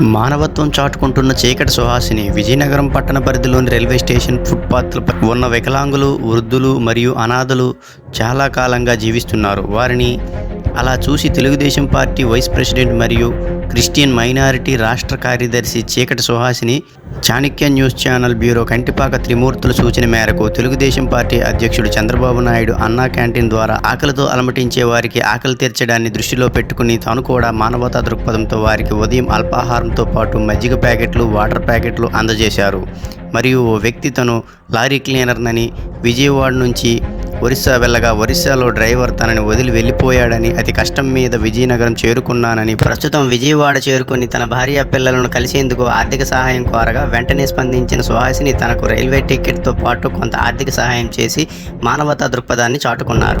మానవత్వం చాటుకుంటున్న చీకటి సుహాసిని విజయనగరం పట్టణ పరిధిలోని రైల్వే స్టేషన్ ఫుట్పాత్లపై ఉన్న వికలాంగులు వృద్ధులు మరియు అనాథలు చాలా కాలంగా జీవిస్తున్నారు. వారిని అలా చూసి తెలుగుదేశం పార్టీ వైస్ ప్రెసిడెంట్ మరియు క్రిస్టియన్ మైనారిటీ రాష్ట్ర కార్యదర్శి Cheekati Suhasini Chanakya news channel bureau Kantipaka త్రిమూర్తుల సూచన మేరకు తెలుగుదేశం పార్టీ అధ్యక్షుడు చంద్రబాబు నాయుడు అన్నా క్యాంటీన్ ద్వారా ఆకలితో అలమటించే వారికి ఆకలి తీర్చడాన్ని దృష్టిలో పెట్టుకుని తాను కూడా మానవతా దృక్పథంతో వారికి ఉదయం అల్పాహారంతో పాటు మజ్జిగ ప్యాకెట్లు వాటర్ ప్యాకెట్లు అందజేశారు. మరియు ఓ వ్యక్తి తను లారీ క్లీనర్నని విజయవాడ నుంచి ఒరిస్సా వెళ్ళగా ఒరిస్సాలో డ్రైవర్ తనని వదిలి వెళ్ళిపోయాడని అతి కష్టం మీద విజయనగరం చేరుకున్నానని ప్రస్తుతం విజయవాడ చేరుకుని తన భార్య పిల్లలను కలిసేందుకు ఆర్థిక సహాయం కోరగా వెంటనే స్పందించిన సుహాసిని తనకు రైల్వే టికెట్తో పాటు కొంత ఆర్థిక సహాయం చేసి మానవతా దృక్పథాన్ని చాటుకున్నారు.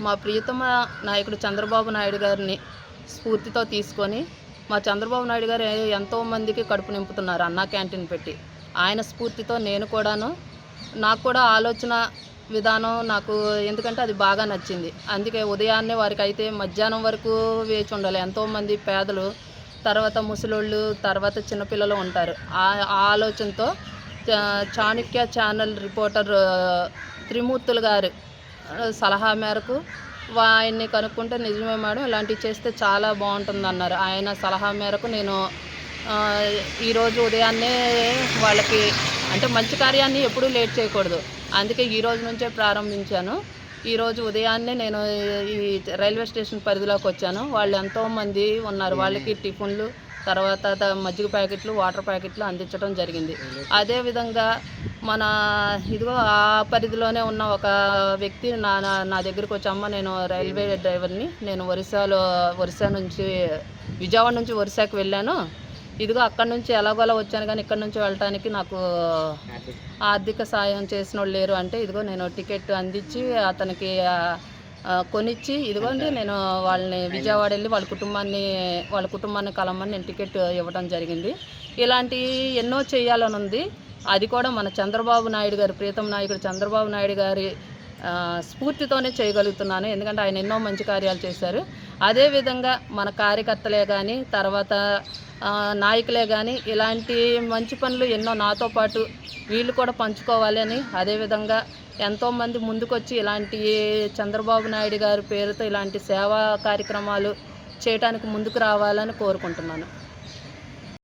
మా ప్రియతమ నాయకుడు చంద్రబాబు నాయుడు గారిని స్ఫూర్తితో తీసుకొని మా చంద్రబాబు నాయుడు గారు ఎంతో మందికి కడుపు నింపుతున్నారు అన్నా క్యాంటీన్ పెట్టి. ఆయన స్ఫూర్తితో నేను కూడాను నాకు కూడా ఆలోచన విధానం నాకు ఎందుకంటే అది బాగా నచ్చింది. అందుకే ఉదయాన్నే వారికి అయితే మధ్యాహ్నం వరకు వేచి ఉండాలి. ఎంతోమంది పేదలు తర్వాత ముసలోళ్ళు తర్వాత చిన్నపిల్లలు ఉంటారు. ఆ ఆ ఆలోచనతో చా- చాణక్య ఛానల్ రిపోర్టర్ త్రిమూర్తులు గారు సలహా మేరకు ఆయన్ని కనుక్కుంటే నిజమే మేడం ఇలాంటివి చేస్తే చాలా బాగుంటుంది అన్నారు ఆయన సలహా మేరకు నేను ఈరోజు ఉదయాన్నే వాళ్ళకి అంటే మంచి కార్యాన్ని ఎప్పుడూ లేట్ చేయకూడదు. అందుకే ఈ రోజు నుంచే ప్రారంభించాను. ఈరోజు ఉదయాన్నే నేను ఈ రైల్వే స్టేషన్ పరిధిలోకి వచ్చాను. వాళ్ళు ఎంతోమంది ఉన్నారు. వాళ్ళకి టిఫిన్లు తర్వాత మజ్జిగ ప్యాకెట్లు వాటర్ ప్యాకెట్లు అందించడం జరిగింది. అదేవిధంగా మన ఇదిగో ఆ పరిధిలోనే ఉన్న ఒక వ్యక్తి నా నా- నా దగ్గరికి వచ్చి అమ్మ నేను రైల్వే డ్రైవర్ని నేను ఒరిస్సాలో ఒరిస్సా నుంచి విజయవాడ నుంచి ఒరిస్సాకి వెళ్ళాను. ఇదిగో అక్కడ నుంచి ఎలాగోలా వచ్చాను కానీ ఇక్కడ నుంచి వెళ్ళటానికి నాకు ఆర్థిక సాయం చేసిన వాళ్ళు లేరు అంటే ఇదిగో నేను టికెట్ అందించి అతనికి కొనిచ్చి ఇదిగోండి నేను వాళ్ళని విజయవాడ వెళ్ళి వాళ్ళ కుటుంబాన్ని వాళ్ళ కుటుంబాన్ని కలమని నేను టికెట్ ఇవ్వడం జరిగింది. ఇలాంటి ఎన్నో చేయాలని ఉంది అది కూడా మన చంద్రబాబు నాయుడు గారు ప్రీతం నాయకుడు చంద్రబాబు నాయుడు గారి స్ఫూర్తితోనే చేయగలుగుతున్నాను. ఎందుకంటే ఆయన ఎన్నో మంచి కార్యాలు చేశారు. అదేవిధంగా మన కార్యకర్తలే కానీ తర్వాత నాయకులే కానీ ఇలాంటి మంచి పనులు ఎన్నో నాతో పాటు వీళ్ళు కూడా పంచుకోవాలి అని అదేవిధంగా ఎంతోమంది ముందుకొచ్చి ఇలాంటి చంద్రబాబు నాయుడు గారి పేరుతో ఇలాంటి సేవా కార్యక్రమాలు చేయడానికి ముందుకు రావాలని కోరుకుంటున్నాను.